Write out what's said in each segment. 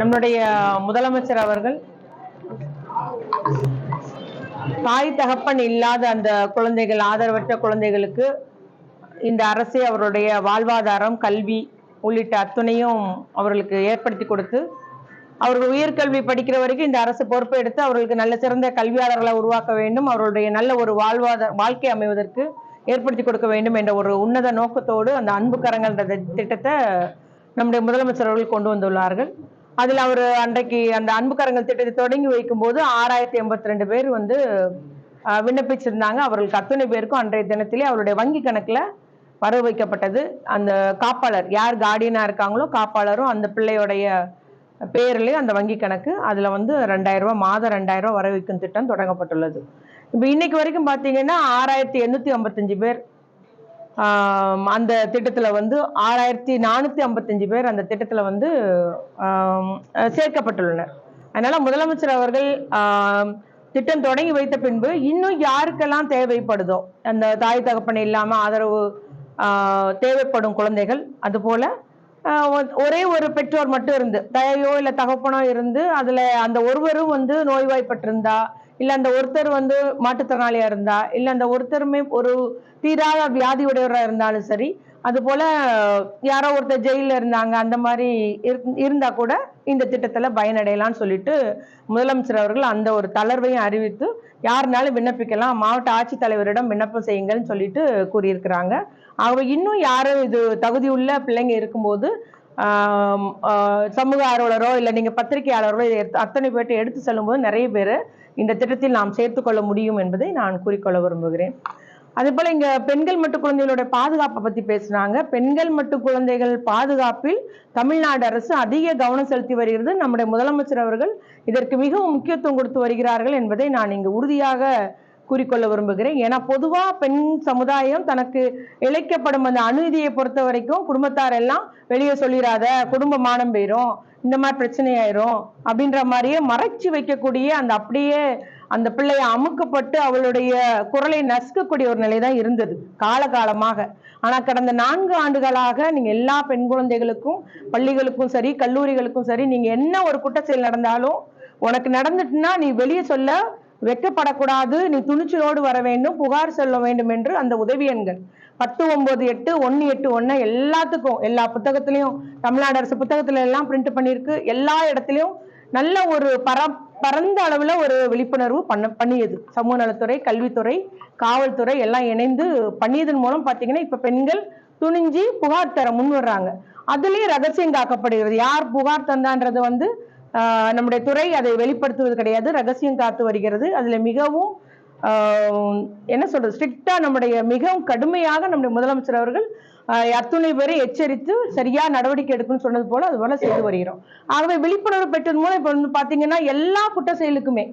நம்முடைய முதலமைச்சர் அவர்கள் தாய் தகப்பன் இல்லாத அந்த குழந்தைகள் ஆதரவற்ற குழந்தைகளுக்கு இந்த அரசே அவருடைய வாழ்வாதாரம் கல்வி உள்ளிட்ட அத்துணையும் அவர்களுக்கு ஏற்படுத்தி கொடுத்து அவர்கள் உயர்கல்வி படிக்கிற வரைக்கும் இந்த அரசு பொறுப்பை எடுத்து அவர்களுக்கு நல்ல சிறந்த கல்வியாளர்களை உருவாக்க வேண்டும் அவர்களுடைய நல்ல ஒரு வாழ்வாதார வாழ்க்கை அமைவதற்கு ஏற்படுத்தி கொடுக்க வேண்டும் என்ற ஒரு உன்னத நோக்கத்தோடு அந்த அன்பு கரங்கள் திட்டத்தை நம்முடைய முதலமைச்சர் அவர்கள் கொண்டு வந்துள்ளார்கள். அதில் அவர் அன்றைக்கு அந்த அன்புக்கரங்கள் திட்டத்தை தொடங்கி வைக்கும்போது ஆறாயிரத்தி எண்பத்தி ரெண்டு பேர் வந்து விண்ணப்பிச்சிருந்தாங்க. அவர்களுக்கு அத்தனை பேருக்கும் அன்றைய தினத்திலே அவருடைய வங்கி கணக்கில் வர வைக்கப்பட்டது. அந்த காப்பாளர் யார் கார்டியனாக இருக்காங்களோ காப்பாளரும் அந்த பிள்ளையோடைய பேர்லேயும் அந்த வங்கி கணக்கு. அதில் வந்து ரெண்டாயிரம் ரூபாய் மாதம் ரெண்டாயிரம் ரூபா வர வைக்கும் திட்டம் தொடங்கப்பட்டுள்ளது. இப்போ இன்னைக்கு வரைக்கும் பார்த்தீங்கன்னா ஆறாயிரத்தி எண்ணூற்றி ஐம்பத்தஞ்சு பேர் அந்த திட்டத்தில் வந்து ஆறாயிரத்தி நானூற்றி ஐம்பத்தஞ்சு பேர் அந்த திட்டத்தில் வந்து சேர்க்கப்பட்டுள்ளனர். அதனால் முதலமைச்சர் அவர்கள் திட்டம் தொடங்கி வைத்த பின்பு இன்னும் யாருக்கெல்லாம் தேவைப்படுதோ அந்த தாய் தகப்பன் இல்லாமல் ஆதரவு தேவைப்படும் குழந்தைகள் அதுபோல் ஒரே ஒரு பெற்றோர் மட்டும் இருந்து தயையோ இல்லை தகப்பனோ இருந்து அதில் அந்த ஒருவரும் வந்து நோய்வாய்ப்பட்டிருந்தா இல்லை அந்த ஒருத்தர் வந்து மாற்றுத்திறனாளியாக இருந்தா இல்லை அந்த ஒருத்தருமே ஒரு தீராத வியாதி உடையவராக இருந்தாலும் சரி அது போல யாரோ ஒருத்தர் ஜெயிலில் இருந்தாங்க அந்த மாதிரி இருந்- இருந்தா கூட இந்த திட்டத்தில் பயனடையலாம்னு சொல்லிட்டு முதலமைச்சர் அவர்கள் அந்த ஒரு தளர்வையும் அறிவித்து யாருனாலும் விண்ணப்பிக்கலாம் மாவட்ட ஆட்சித்தலைவரிடம் விண்ணப்பம் செய்யுங்கள்னு சொல்லிட்டு கூறியிருக்கிறாங்க. அவங்க இன்னும் யாரும் இது தகுதியுள்ள பிள்ளைங்க இருக்கும்போது சமூக ஆர்வலரோ இல்லை நீங்கள் பத்திரிகையாளரோ இதை அத்தனை பேர்ட்டு எடுத்து செல்லும்போது நிறைய பேர் இந்த திட்டத்தில் நாம் சேர்த்துக்கொள்ள முடியும் என்பதை நான் கூறிக்கொள்ள விரும்புகிறேன். அதே போல் இங்கே பெண்கள் மட்டு குழந்தைகளோட பாதுகாப்பை பற்றி பேசுனாங்க பெண்கள் மட்டு குழந்தைகள் பாதுகாப்பில் தமிழ்நாடு அரசு அதிக கவனம் செலுத்தி வருகிறது. நம்முடைய முதலமைச்சர் அவர்கள் இதற்கு மிகவும் முக்கியத்துவம் கொடுத்து வருகிறார்கள் என்பதை நான் இங்கு உறுதியாக கூறிக்கொள்ள விரும்புகிறேன். ஏன்னா பொதுவா பெண் சமுதாயம் தனக்கு இழைக்கப்படும் அந்த அநீதியை பொறுத்த வரைக்கும் குடும்பத்தார் எல்லாம் வெளியே சொல்லிடாத குடும்ப மானம் போயிரும் இந்த மாதிரி பிரச்சனை ஆயிரும் அப்படின்ற மாதிரியே மறைச்சு வைக்கக்கூடிய அந்த அப்படியே அந்த பிள்ளைய அமுக்கப்பட்டு அவளுடைய குரலை நசுக்கக்கூடிய ஒரு நிலை தான் இருந்தது காலகாலமாக. ஆனா கடந்த நான்கு ஆண்டுகளாக நீங்க எல்லா பெண் குழந்தைகளுக்கும் பள்ளிகளுக்கும் சரி கல்லூரிகளுக்கும் சரி நீங்க என்ன ஒரு குற்ற செயல் நடந்தாலும் உனக்கு நடந்துட்டுன்னா நீ வெளியே சொல்ல வெட்கப்படக்கூடாது. நீ துணிச்சலோடு வர வேண்டும் புகார் சொல்ல வேண்டும் என்று அந்த உதவி எண்கள். பத்து ஒன்பது எட்டு ஒன்னு எட்டு ஒன்னு எல்லாத்துக்கும் எல்லா புத்தகத்திலையும் தமிழ்நாடு அரசு புத்தகத்துல எல்லாம் பிரிண்ட் பண்ணியிருக்கு. எல்லா இடத்துலயும் நல்ல ஒரு பர பரந்த அளவுல ஒரு விழிப்புணர்வு பண்ண பண்ணியது. சமூக நலத்துறை கல்வித்துறை காவல்துறை எல்லாம் இணைந்து பண்ணியதன் மூலம் பாத்தீங்கன்னா இப்ப பெண்கள் துணிஞ்சு புகார் தர முன் வர்றாங்க அதுலயும் ரகசியம் காக்கப்படுகிறது. யார் புகார் தந்தான்றது வந்து நம்முடைய துறை அதை வெளிப்படுத்துவது கிடையாது. ரகசியம் காத்து வருகிறது. அதில் மிகவும் என்ன சொல்றது ஸ்ட்ரிக்டா நம்முடைய மிகவும் கடுமையாக நம்முடைய முதலமைச்சர் அவர்கள் அத்துணை பேரை எச்சரித்து சரியா நடவடிக்கை எடுக்கணும்னு சொன்னது போல அது போல செய்து வருகிறோம். ஆகவே விழிப்புணர்வு பெற்றது மூலம் இப்ப வந்து பாத்தீங்கன்னா எல்லா குற்ற செயலுக்குமே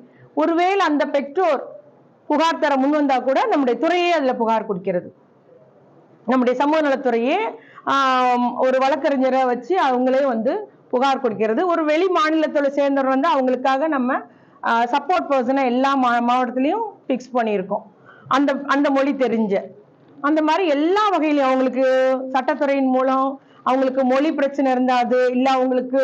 ஒருவேளை அந்த பெற்றோர் புகார் தர முன் வந்தா கூட நம்முடைய துறையே அதுல புகார் கொடுக்கிறது. நம்முடைய சமூக நலத்துறையே ஒரு வழக்கறிஞரை வச்சு அவங்களே வந்து புகார் கொடுக்கிறது. ஒரு வெளி மாநிலத்தோட சேர்ந்தவர் வந்து அவங்களுக்காக நம்ம சப்போர்ட் பர்சனை எல்லா மா மாவட்டத்திலையும் ஃபிக்ஸ் பண்ணியிருக்கோம். அந்த அந்த மொழி தெரிஞ்ச. அந்த மாதிரி எல்லா வகையிலையும் அவங்களுக்கு சட்டத்துறையின் மூலம் அவங்களுக்கு மொழி பிரச்சனை இருந்தாது இல்லை அவங்களுக்கு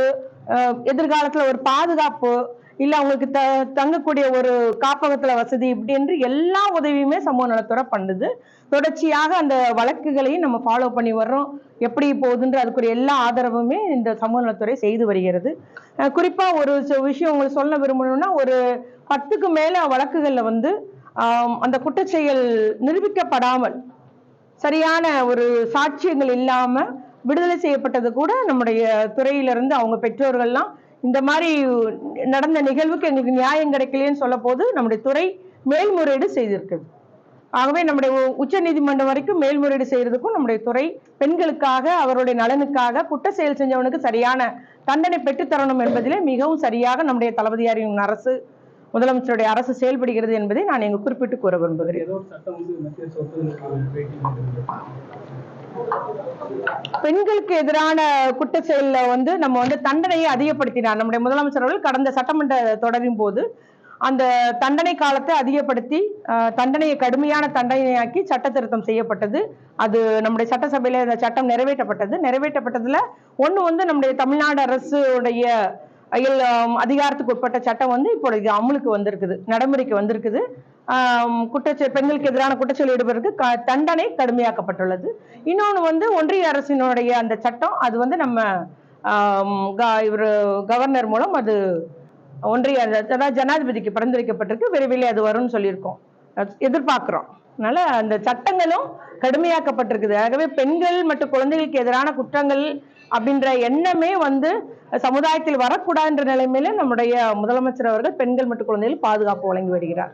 எதிர்காலத்தில் ஒரு பாதுகாப்பு இல்ல அவங்களுக்கு த தங்கக்கூடிய ஒரு காப்பகத்துல வசதி இப்படி என்று எல்லா உதவியுமே சமூக நலத்துறை பண்ணுது. தொடர்ச்சியாக அந்த வழக்குகளையும் நம்ம ஃபாலோ பண்ணி வர்றோம். எப்படி போகுதுன்ற அதுக்குரிய எல்லா ஆதரவுமே இந்த சமூக நலத்துறை செய்து வருகிறது. குறிப்பாக குறிப்பா ஒரு விஷயம் உங்களுக்கு சொல்ல விரும்பணும்னா ஒரு பத்துக்கு மேல வழக்குகள்ல வந்து அந்த குற்றச்செயல் நிரூபிக்கப்படாமல் சரியான ஒரு சாட்சியங்கள் இல்லாம விடுதலை செய்யப்பட்டது கூட நம்முடைய துறையிலிருந்து அவங்க பெற்றோர்கள்லாம் இந்த மாதிரி நடந்த நிகழ்வுக்கு எங்களுக்கு நியாயம் கிடைக்கலையேன்னு சொல்ல போது நம்முடைய துறை மேல்முறையீடு செய்திருக்குது. ஆகவே நம்முடைய உச்ச நீதிமன்றம் வரைக்கும் மேல்முறையீடு செய்யறதுக்கும் நம்முடைய துறை பெண்களுக்காக அவருடைய நலனுக்காக குற்ற செயல் செஞ்சவனுக்கு சரியான தண்டனை பெற்றுத்தரணும் என்பதிலே மிகவும் சரியாக நம்முடைய தளபதியாரின் அரசு முதலமைச்சருடைய அரசு செயல்படுகிறது என்பதை நான் இங்கு குறிப்பிட்டு கூற விரும்புகிறேன். பெண்களுக்கு எதிரான குற்ற செயல்ல வந்து நம்ம வந்து தண்டனையை அதிகப்படுத்தினார். நம்முடைய முதலமைச்சர் அவர்கள் கடந்த சட்டமன்ற தொடரின் போது அந்த தண்டனை காலத்தை அதிகப்படுத்தி தண்டனையை கடுமையான தண்டனையாக்கி சட்ட திருத்தம் செய்யப்பட்டது. அது நம்முடைய சட்டசபையில இந்த சட்டம் நிறைவேற்றப்பட்டது. நிறைவேற்றப்பட்டதுல ஒண்ணு வந்து நம்முடைய தமிழ்நாடு அரசுடைய அதிகாரத்துக்கு உட்பட்ட சட்டம் வந்து இப்பொழுது அமலுக்கு வந்திருக்குது நடைமுறைக்கு வந்திருக்குது. ஆம், பெண்களுக்கு எதிரான குற்றச்செயல் ஈடுபடுறதுக்கு தண்டனை கடுமையாக்கப்பட்டுள்ளது. இன்னொன்று வந்து ஒன்றிய அரசினுடைய அந்த சட்டம் அது வந்து நம்ம இவர் க- கவர்னர் மூலம் அது ஒன்றிய அதாவது ஜனாதிபதிக்கு பரிந்துரைக்கப்பட்டிருக்கு. விரைவில் அது வரும்னு சொல்லியிருக்கோம். எதிர்பார்க்குறோம். அதனால அந்த சட்டங்களும் கடுமையாக்கப்பட்டிருக்குது. ஆகவே பெண்கள் மற்றும் குழந்தைகளுக்கு எதிரான குற்றங்கள் அப்படின்ற எண்ணமே வந்து சமுதாயத்தில் வரக்கூடாதுன்ற நிலைமையில நம்முடைய முதலமைச்சர் அவர்கள் பெண்கள் மற்றும் குழந்தைகள் பாதுகாப்பு வழங்கி வருகிறார்.